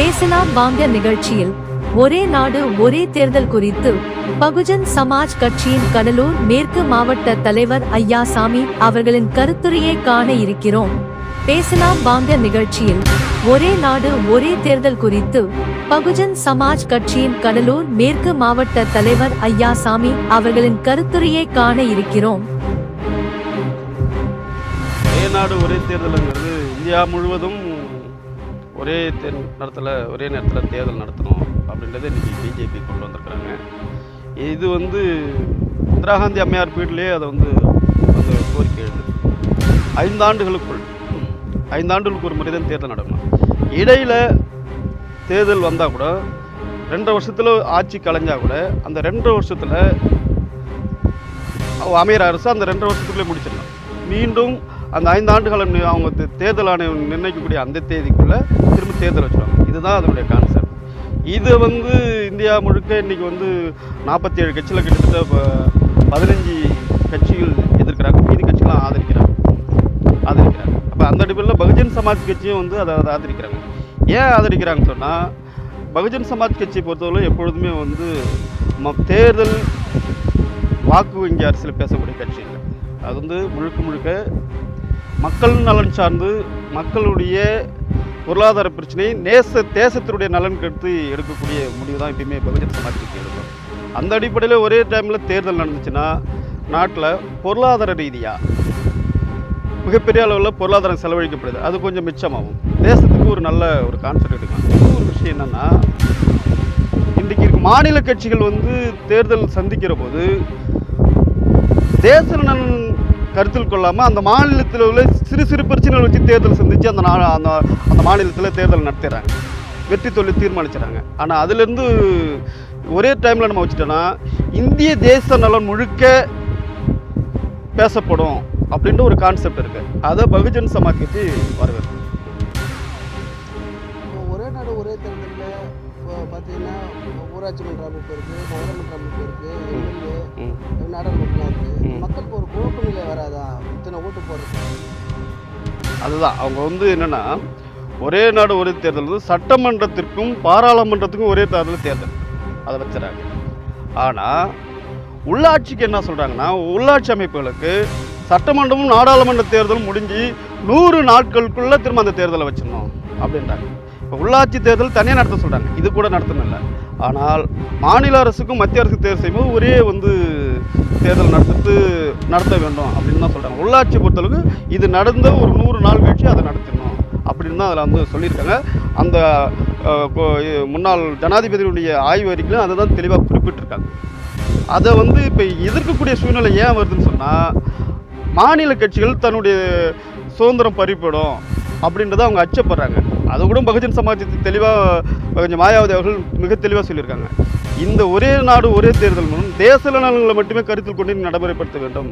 பேசலாம் வாங்க நிகழ்ச்சியில். ஒரே நாடு ஒரே தேர்தல் குறித்து பகுஜன் சமாஜ் கட்சியின் கடலூர் மேற்கு மாவட்ட தலைவர் ஐயாசாமி அவர்களின் கருத்துரையை காண இருக்கிறோம். பேசலாம் வாங்க நிகழ்ச்சியில். ஒரே நாடு ஒரே தேர்தல் குறித்து பகுஜன் சமாஜ் கட்சியின் கடலூர் மேற்கு மாவட்ட தலைவர் ஐயாசாமி அவர்களின் கருத்துரையை காண இருக்கிறோம். ஒரே நாடு ஒரே தேர்தலுங்கிறது இந்தியா முழுவதும் ஒரே தேர் நடத்தல ஒரே நேரத்தில் தேர்தல் நடத்தணும் அப்படின்றத இன்றைக்கி பிஜேபி கொண்டு வந்திருக்கிறாங்க. இது வந்து இந்திரா காந்தி அம்மையார் பீரியட்லேயே அதை வந்து அந்த கோரிக்கை எழுது. ஐந்தாண்டுகளுக்குள் ஐந்தாண்டுகளுக்கு ஒரு முறை தான் தேர்தல் நடக்கணும். இடையில் தேர்தல் வந்தால் கூட ரெண்டரை வருஷத்தில் ஆட்சி கலைஞ்சால் கூட அந்த ரெண்டு வருஷத்தில் அமையர் அரசு அந்த ரெண்டு வருஷத்துக்குள்ளே முடிச்சிடலாம். மீண்டும் அந்த ஐந்து ஆண்டுகால அவங்க தேர்தல் ஆணையம் நிர்ணயிக்கக்கூடிய அந்த தேதிக்குள்ளே திரும்ப தேர்தல் வச்சுருவாங்க இதுதான் அதனுடைய கான்செப்ட் இது வந்து இந்தியா முழுக்க இன்றைக்கி வந்து நாற்பத்தி ஏழு கட்சியில் கிட்டத்தட்ட ப- பதினஞ்சு கட்சிகள் எதிர்க்கிறாங்க. மீதி கட்சிகளாம் ஆதரிக்கிறாங்க. ஆதரிக்கிறாங்க. அப்போ அந்த அடிப்படையில் பகுஜன் சமாஜ் கட்சியும் வந்து அதை அதை ஆதரிக்கிறாங்க. ஏன் ஆதரிக்கிறாங்கன்னு சொன்னால் பகுஜன் சமாஜ் கட்சியை பொறுத்தவரை எப்பொழுதுமே வந்து ம- தேர்தல் வாக்கு வங்கி அரசியல் பேசக்கூடிய கட்சி அது வந்து முழுக்க முழுக்க மக்கள் நலன் சார்ந்து மக்களுடைய பொருளாதார பிரச்சனையை நேச தேசத்தினுடைய நலன் கெடுத்து எடுக்கக்கூடிய முடிவு தான் எப்பயுமே பகுஜன் சமாஜ் கட்சி எடுக்கும் அந்த அடிப்படையில் ஒரே டைமில் தேர்தல் நடந்துச்சுன்னா நாட்டில் பொருளாதார ரீதியாக மிகப்பெரிய அளவில் பொருளாதாரம் செலவழிக்கப்படுது. அது கொஞ்சம் மிச்சமாகும். தேசத்துக்கு ஒரு நல்ல ஒரு கான்செப்ட் எடுக்கலாம். இன்னொரு விஷயம் என்னென்னா இன்றைக்கு இருக்க மாநில கட்சிகள் வந்து தேர்தல் சந்திக்கிற போது தேச நலன் கருத்தில் கொள்ளாமல் அந்த மாநிலத்தில் உள்ள சிறு சிறு பிரச்சனைகள் வச்சு தேர்தல் சந்தித்து அந்த நா அந்த அந்த மாநிலத்தில் தேர்தல் நடத்துகிறாங்க வெற்றி தொழில் தீர்மானிச்சுறாங்க. ஆனால் அதுலேருந்து ஒரே டைமில் நம்ம வச்சுட்டோன்னா இந்திய தேச நலன் முழுக்க பேசப்படும் அப்படின்ற ஒரு கான்செப்ட் இருக்குது அதை பகுஜன் சமாஜ் கட்சி வரவேற்கும். இப்போ ஒரே நாடு ஒரே தேர்தலில் இப்போ பார்த்தீங்கன்னா ஊராட்சி மன்ற அமைப்பு இருக்குது நகரமன்ற அமைப்பு இருக்குது எம்எல்ஏ. தான் இத்தனை ஓட்டு போடுறது அதுதான். அவங்க வந்து என்னென்னா ஒரே நாடு ஒரே தேர்தல் வந்து சட்டமன்றத்திற்கும் பாராளுமன்றத்துக்கும் ஒரே தேர்தல் தேர்தல். அதை வச்சுறாங்க. ஆனால் உள்ளாட்சிக்கு என்ன சொல்கிறாங்கன்னா உள்ளாட்சி அமைப்புகளுக்கு சட்டமன்றமும் நாடாளுமன்ற தேர்தலும் முடிஞ்சு நூறு நாட்களுக்குள்ளே திரும்ப அந்த தேர்தலை வச்சிடணும் அப்படின்றாங்க. இப்போ உள்ளாட்சி தேர்தல் தனியாக நடத்த சொல்கிறாங்க இது கூட நடத்தணும் இல்லை ஆனால் மாநில அரசுக்கும் மத்திய அரசுக்கு தேர்வு செய்யும்போது ஒரே வந்து தேர்தல் நடத்து நடத்த வேண்டும் அப்படின்னு தான் சொல்கிறாங்க உள்ளாட்சி பொறுத்தளவுக்கு இது நடந்த ஒரு நூறு நாள் கழிச்சு அதை நடத்தணும் அப்படின்னு தான் அதில் வந்து சொல்லியிருக்காங்க. அந்த முன்னாள் ஜனாதிபதியினுடைய ஆய்வு அறிக்கையிலும் அதை தான் தெளிவாக குறிப்பிட்டிருக்காங்க. அதை வந்து இப்போ எதிர்க்கக்கூடிய சூழ்நிலை ஏன் வருதுன்னு சொன்னால் மாநில கட்சிகள் தன்னுடைய சுதந்திரம் பறிப்படும். அப்படின்றத அவங்க அச்சப்படுறாங்க. அதை கூட பகுஜன் சமாஜத்துக்கு தெளிவாக கொஞ்சம் மாயாவதி அவர்கள் மிக தெளிவாக சொல்லியிருக்காங்க. இந்த ஒரே நாடு ஒரே தேர்தல் மூலம் தேச நலன்களை மட்டுமே கருத்தில் கொண்டு நடைமுறைப்படுத்த வேண்டும்.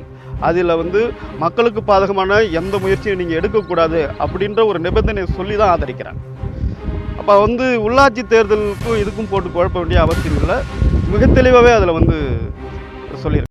அதில் வந்து மக்களுக்கு பாதகமான எந்த முயற்சியும் நீங்கள் எடுக்கக்கூடாது அப்படின்ற ஒரு நிபந்தனையை சொல்லி தான் ஆதரிக்கிறாங்க. அப்போ வந்து உள்ளாட்சி தேர்தலுக்கும் இதுக்கும் போட்டு குழப்ப வேண்டிய அவசியம் இல்லை. மிக தெளிவாகவே அதில் வந்து சொல்லியிருக்கேன்